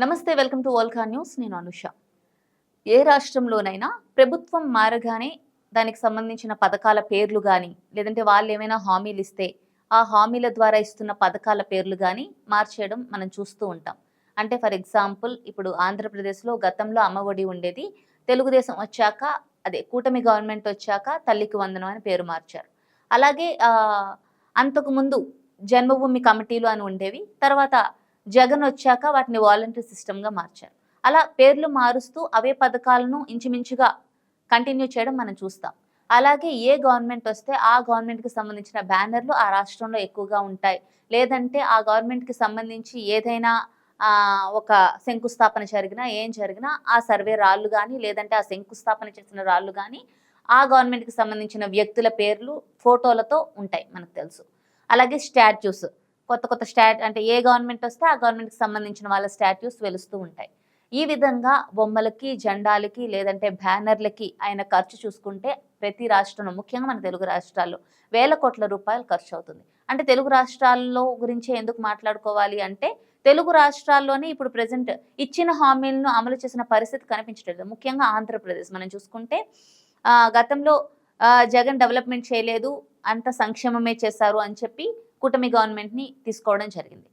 నమస్తే welcome to ఓల్కా news. నేను అనుష. ఏ రాష్ట్రంలోనైనా ప్రభుత్వం మారగానే దానికి సంబంధించిన పథకాల పేర్లు కానీ లేదంటే వాళ్ళు ఏమైనా హామీలు ఇస్తే ఆ హామీల ద్వారా ఇస్తున్న పథకాల పేర్లు కానీ మార్చేయడం మనం చూస్తూ ఉంటాం. అంటే ఫర్ ఎగ్జాంపుల్ ఇప్పుడు ఆంధ్రప్రదేశ్లో గతంలో అమ్మఒడి ఉండేది తెలుగుదేశం వచ్చాక అదే కూటమి గవర్నమెంట్ వచ్చాక తల్లికి వందనం అని పేరు మార్చారు. అలాగే అంతకుముందు జన్మభూమి కమిటీలు అని ఉండేవి తర్వాత జగన్ వచ్చాక వాటిని వాలంటీర్ సిస్టమ్గా మార్చారు. అలా పేర్లు మారుస్తూ అవే పథకాలను ఇంచుమించుగా కంటిన్యూ చేయడం మనం చూస్తాం. అలాగే ఏ గవర్నమెంట్ వస్తే ఆ గవర్నమెంట్కి సంబంధించిన బ్యానర్లు ఆ రాష్ట్రంలో ఎక్కువగా ఉంటాయి. లేదంటే ఆ గవర్నమెంట్కి సంబంధించి ఏదైనా ఒక శంకుస్థాపన జరిగినా ఏం జరిగినా ఆ సర్వే రాళ్ళు కానీ లేదంటే ఆ శంకుస్థాపన చేసిన రాళ్ళు కానీ ఆ గవర్నమెంట్కి సంబంధించిన వ్యక్తుల పేర్లు ఫోటోలతో ఉంటాయి మనకు తెలుసు. అలాగే స్టాట్యూస్. కొత్త కొత్త స్టాట్ అంటే ఏ గవర్నమెంట్ వస్తే ఆ గవర్నమెంట్కి సంబంధించిన వాళ్ళ స్టాట్యూస్ వెలుస్తూ ఉంటాయి. ఈ విధంగా బొమ్మలకి జెండాలకి లేదంటే బ్యానర్లకి ఆయన ఖర్చు చూసుకుంటే ప్రతి రాష్ట్రంలో ముఖ్యంగా మన తెలుగు రాష్ట్రాల్లో వేల కోట్ల రూపాయలు ఖర్చు అవుతుంది. అంటే తెలుగు రాష్ట్రాల్లో గురించి ఎందుకు మాట్లాడుకోవాలి అంటే తెలుగు రాష్ట్రాల్లోనే ఇప్పుడు ప్రజెంట్ ఇచ్చిన హామీలను అమలు చేసిన పరిస్థితి కనిపించట్లేదు. ముఖ్యంగా ఆంధ్రప్రదేశ్ మనం చూసుకుంటే గతంలో జగన్ డెవలప్మెంట్ చేయలేదు అంత సంక్షేమమే చేశారు అని చెప్పి కూటమి గవర్నమెంట్ని తీసుకోవడం జరిగింది.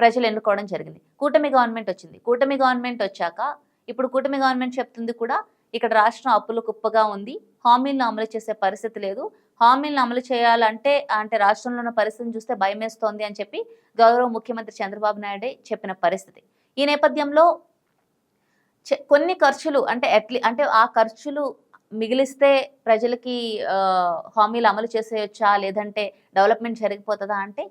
ప్రజలు ఎన్నుకోవడం జరిగింది. కూటమి గవర్నమెంట్ వచ్చింది. కూటమి గవర్నమెంట్ వచ్చాక ఇప్పుడు కూటమి గవర్నమెంట్ చెప్తుంది కూడా ఇక్కడ రాష్ట్రం అప్పులు కుప్పగా ఉంది. హామీలను అమలు చేసే పరిస్థితి లేదు. హామీలను అమలు చేయాలంటే అంటే రాష్ట్రంలో ఉన్న పరిస్థితిని చూస్తే భయమేస్తోంది అని చెప్పి గౌరవ ముఖ్యమంత్రి చంద్రబాబు నాయుడే చెప్పిన పరిస్థితి. ఈ నేపథ్యంలో కొన్ని ఖర్చులు అంటే ఎట్లీ అంటే ఆ ఖర్చులు మిగిలిస్తే ప్రజలకి హామీలు అమలు చేసేయచ్చా? లేదంటే డెవలప్మెంట్ జరిగిపోతుందా అంటే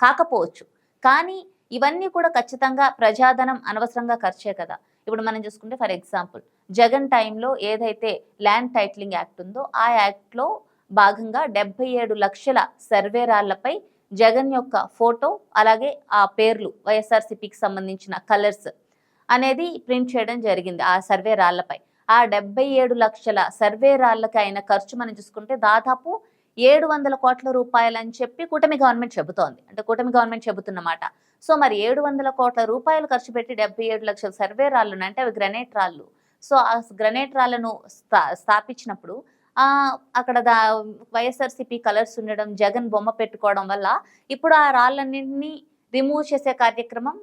కాకపోవచ్చు. కానీ ఇవన్నీ కూడా ఖచ్చితంగా ప్రజాధనం అనవసరంగా ఖర్చే కదా. ఇప్పుడు మనం చూసుకుంటే ఫర్ ఎగ్జాంపుల్ జగన్ టైంలో ఏదైతే ల్యాండ్ టైటిలింగ్ యాక్ట్ ఉందో ఆ యాక్ట్లో భాగంగా డెబ్బై ఏడు లక్షల సర్వేరాళ్ళపై జగన్ యొక్క ఫోటో అలాగే ఆ పేర్లు వైఎస్ఆర్సిపికి సంబంధించిన కలర్స్ అనేది ప్రింట్ చేయడం జరిగింది ఆ సర్వే రాళ్ళపై ఆ డెబ్బై ఏడు లక్షల సర్వే రాళ్ళకి అయిన ఖర్చు మనం చూసుకుంటే దాదాపు ఏడు వందల కోట్ల రూపాయలు అని చెప్పి కూటమి గవర్నమెంట్ చెబుతోంది. అంటే కూటమి గవర్నమెంట్ చెబుతున్నమాట. సో మరి ఏడు వందల కోట్ల రూపాయలు ఖర్చు పెట్టి డెబ్బై ఏడు లక్షల సర్వే రాళ్ళు అంటే అవి గ్రనేట్ రాళ్ళు. సో ఆ గ్రనేట్ రాళ్ళను స్థా స్థాపించినప్పుడు అక్కడ దా వైఎస్ఆర్సీపీ కలర్స్ ఉండడం జగన్ బొమ్మ పెట్టుకోవడం వల్ల ఇప్పుడు ఆ రాళ్ళన్నింటినీ రిమూవ్ చేసే కార్యక్రమం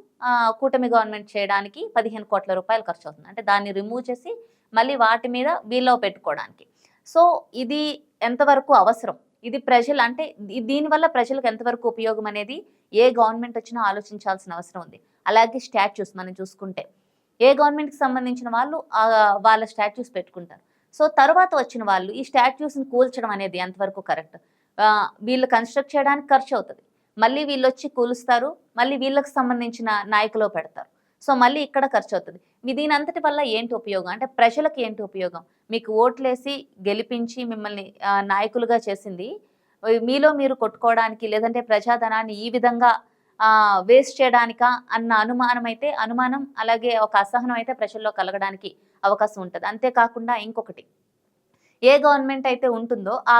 కూటమి గవర్నమెంట్ చేయడానికి పదిహేను కోట్ల రూపాయలు ఖర్చు అవుతుంది అంటే దాన్ని రిమూవ్ చేసి మళ్ళీ వాటి మీద వీలో పెట్టుకోవడానికి. సో ఇది ఎంతవరకు అవసరం? ఇది ప్రజలు అంటే దీనివల్ల ప్రజలకు ఎంతవరకు ఉపయోగం అనేది ఏ గవర్నమెంట్ వచ్చినా ఆలోచించాల్సిన అవసరం ఉంది. అలాగే స్టాచ్యూస్ మనం చూసుకుంటే. ఏ గవర్నమెంట్కి సంబంధించిన వాళ్ళు వాళ్ళ స్టాచ్యూస్ పెట్టుకుంటారు. సో తర్వాత వచ్చిన వాళ్ళు ఈ స్టాచ్యూస్ని కూల్చడం అనేది ఎంతవరకు కరెక్ట్ వీళ్ళు కన్స్ట్రక్ట్ చేయడానికి ఖర్చు అవుతుంది మళ్ళీ వీళ్ళు వచ్చి కూలుస్తారు మళ్ళీ వీళ్ళకి సంబంధించిన నాయకులు పెడతారు. సో మళ్ళీ ఇక్కడ ఖర్చు అవుతుంది దీని అంతటి వల్ల ఏంటి ఉపయోగం? అంటే ప్రజలకు ఏంటి ఉపయోగం? మీకు ఓట్లేసి గెలిపించి మిమ్మల్ని నాయకులుగా చేసింది మీలో మీరు కొట్టుకోవడానికి లేదంటే ప్రజాధనాన్ని ఈ విధంగా వేస్ట్ చేయడానికా అన్న అనుమానం అయితే అనుమానం అలాగే ఒక అసహనం అయితే ప్రజల్లో కలగడానికి అవకాశం ఉంటుంది. అంతేకాకుండా ఇంకొకటి ఏ గవర్నమెంట్ అయితే ఉంటుందో ఆ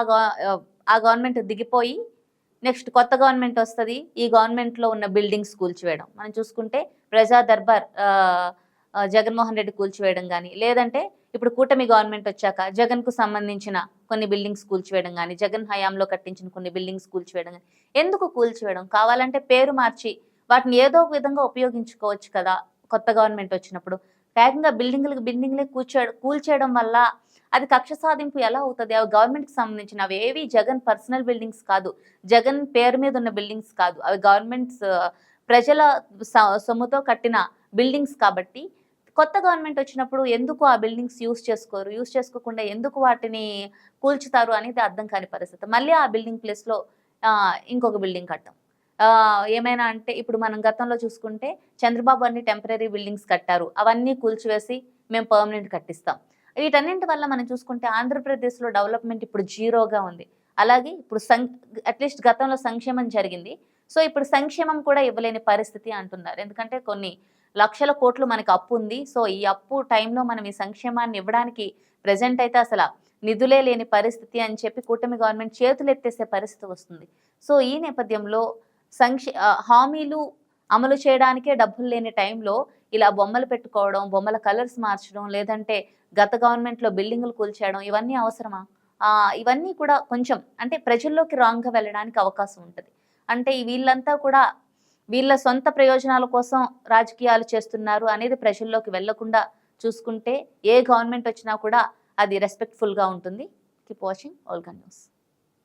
ఆ గవర్నమెంట్ దిగిపోయి నెక్స్ట్ కొత్త గవర్నమెంట్ వస్తుంది ఈ గవర్నమెంట్లో ఉన్న బిల్డింగ్స్ కూల్చివేయడం. మనం చూసుకుంటే ప్రజా దర్బార్ జగన్మోహన్ రెడ్డి కూల్చివేయడం కానీ లేదంటే ఇప్పుడు కూటమి గవర్నమెంట్ వచ్చాక జగన్కు సంబంధించిన కొన్ని బిల్డింగ్స్ కూల్చివేయడం కానీ జగన్ హయాంలో కట్టించిన కొన్ని బిల్డింగ్స్ కూల్చివేయడం కానీ ఎందుకు కూల్చివేయడం? కావాలంటే పేరు మార్చి వాటిని ఏదో ఒక విధంగా ఉపయోగించుకోవచ్చు కదా కొత్త గవర్నమెంట్ వచ్చినప్పుడు. ఏకంగా బిల్డింగ్లకు బిల్డింగ్లే కూర్చో కూల్చేయడం వల్ల అది కక్ష సాధింపు ఎలా అవుతుంది? అవి గవర్నమెంట్కి సంబంధించిన అవి. ఏవి? జగన్ పర్సనల్ బిల్డింగ్స్ కాదు. జగన్ పేరు మీద ఉన్న బిల్డింగ్స్ కాదు. అవి గవర్నమెంట్స్ ప్రజల స- సొమ్ముతో కట్టిన బిల్డింగ్స్ కాబట్టి కొత్త గవర్నమెంట్ వచ్చినప్పుడు ఎందుకు ఆ బిల్డింగ్స్ యూస్ చేసుకోరు? యూస్ చేసుకోకుండా ఎందుకు వాటిని కూల్చుతారు అనేది అర్థం కాని పరిస్థితి. మళ్ళీ ఆ బిల్డింగ్ ప్లేస్లో ఇంకొక బిల్డింగ్ కట్టం ఏమైనా అంటే ఇప్పుడు మనం గతంలో చూసుకుంటే చంద్రబాబు అన్ని టెంపరీ బిల్డింగ్స్ కట్టారు. అవన్నీ కూల్చివేసి మేము పర్మనెంట్ కట్టిస్తాం. వీటన్నింటి వల్ల మనం చూసుకుంటే ఆంధ్రప్రదేశ్లో డెవలప్మెంట్ ఇప్పుడు జీరోగా ఉంది. అలాగే ఇప్పుడు సం అట్లీస్ట్ గతంలో సంక్షేమం జరిగింది. సో ఇప్పుడు సంక్షేమం కూడా ఇవ్వలేని పరిస్థితి అంటున్నారు. ఎందుకంటే కొన్ని లక్షల కోట్లు మనకి అప్పు ఉంది. సో ఈ అప్పు టైంలో మనం ఈ సంక్షేమాన్ని ఇవ్వడానికి ప్రజెంట్ అయితే అసలు నిధులే లేని పరిస్థితి అని చెప్పి కూటమి గవర్నమెంట్ చేతులు ఎత్తేసే పరిస్థితి వస్తుంది. సో ఈ నేపథ్యంలో సంక్షే హామీలు అమలు చేయడానికే డబ్బులు లేని టైంలో ఇలా బొమ్మలు పెట్టుకోవడం బొమ్మల కలర్స్ మార్చడం లేదంటే గత గవర్నమెంట్లో బిల్డింగులు కూల్చేయడం ఇవన్నీ అవసరమా? ఇవన్నీ కూడా కొంచెం అంటే ప్రజల్లోకి రాంగ్గా వెళ్ళడానికి అవకాశం ఉంటుంది. అంటే వీళ్ళంతా కూడా వీళ్ళ సొంత ప్రయోజనాల కోసం రాజకీయాలు చేస్తున్నారు అనేది ప్రజల్లోకి వెళ్ళకుండా చూసుకుంటే ఏ గవర్నమెంట్ వచ్చినా కూడా అది రెస్పెక్ట్ఫుల్గా ఉంటుంది. Keep watching ఆల్గా news